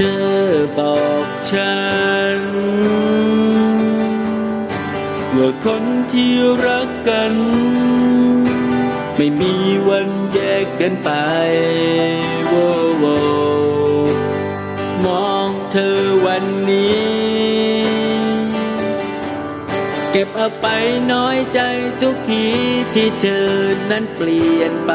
ธอบอกฉัน ว่าคนที่รักกัน ไม่มีวันแยกกันไปโวโวมองเธอวันนี้ เก็บเอาไปน้อยใจทุกทีที่เธอนั้นเปลี่ยนไป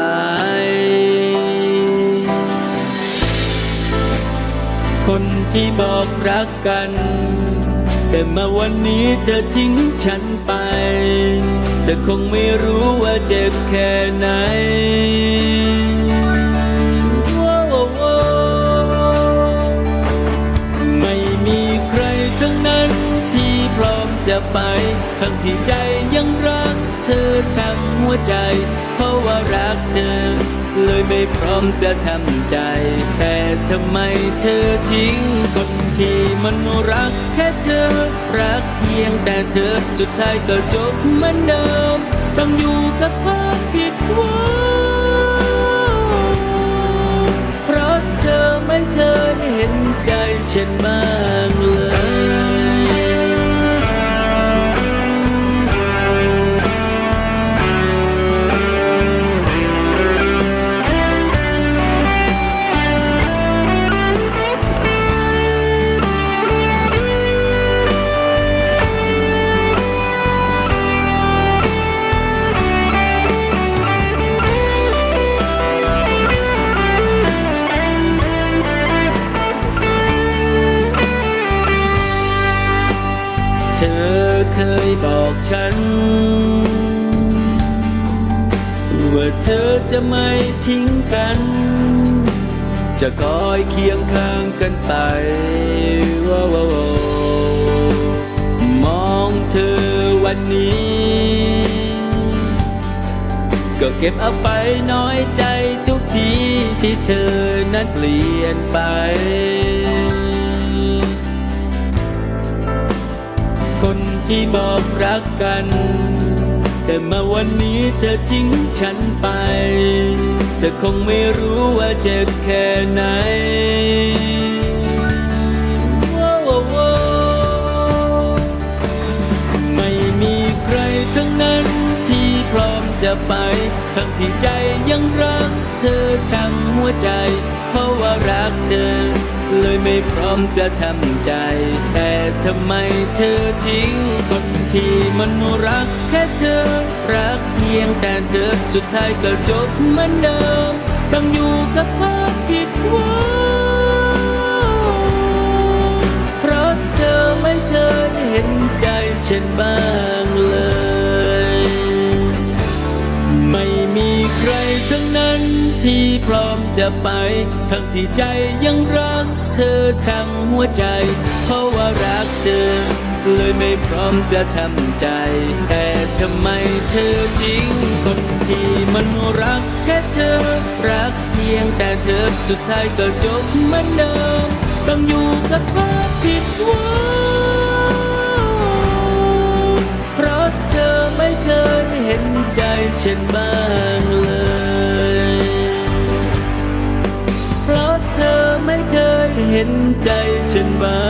คนที่บอกรักกัน แต่มาวันนี้เธอทิ้งฉันไป เธอคงไม่รู้ว่าเจ็บแค่ไหนไม่มีใครทั้งนั้นที่พร้อมจะไป ทั้งที่ใจยังรักเธอทั้งหัวใจ เพราะว่ารักเธอ เลยไม่พร้อมจะทำใจ แต่ทำไมเธอทิ้งคนที่มันรักแค่เธอ รักเพียงแต่เธอสุดท้ายก็จบเหมือนเดิม ต้องอยู่กับความผิดหวังเพราะเธอไม่เคยเห็นใจฉันบ้าง บอกฉัน ว่าเธอจะไม่ทิ้งกัน จะคอยเคียงข้างกันไปว้าวมองเธอวันนี้ ก็เก็บเอาไปน้อยใจทุกทีที่เธอนั้นเปลี่ยนไป ที่บอกรักกัน แต่มาวันนี้เธอทิ้งฉันไป เธอคงไม่รู้ว่าเจ็บแค่ไหนไม่มีใครทั้งนั้นที่พร้อมจะไป ทั้งที่ใจยังรัก เธอทั้งหัวใจ เพราะว่ารักเธอ เลยไม่พร้อมจะทำใจ แต่ทำไมเธอทิ้งคนที่มันรักแค่เธอ รักเพียงแต่เธอสุดท้ายก็จบเหมือนเดิมต้องอยู่กับความผิดหวัง ที่พร้อมจะไป ทั้งที่ใจยังรักเธอทั้งหัวใจ เพราะว่ารักเธอ เลยไม่พร้อมจะทำใจ แต่ทำไมเธอทิ้งคนที่มันรักแค่เธอ รักเพียงแต่เธอสุดท้ายก็จบเหมือนเดิม ต้องอยู่กับความผิดหวังเพราะเธอไม่เคยเห็นใจฉันบ้าง ห็นใจฉันบ้าง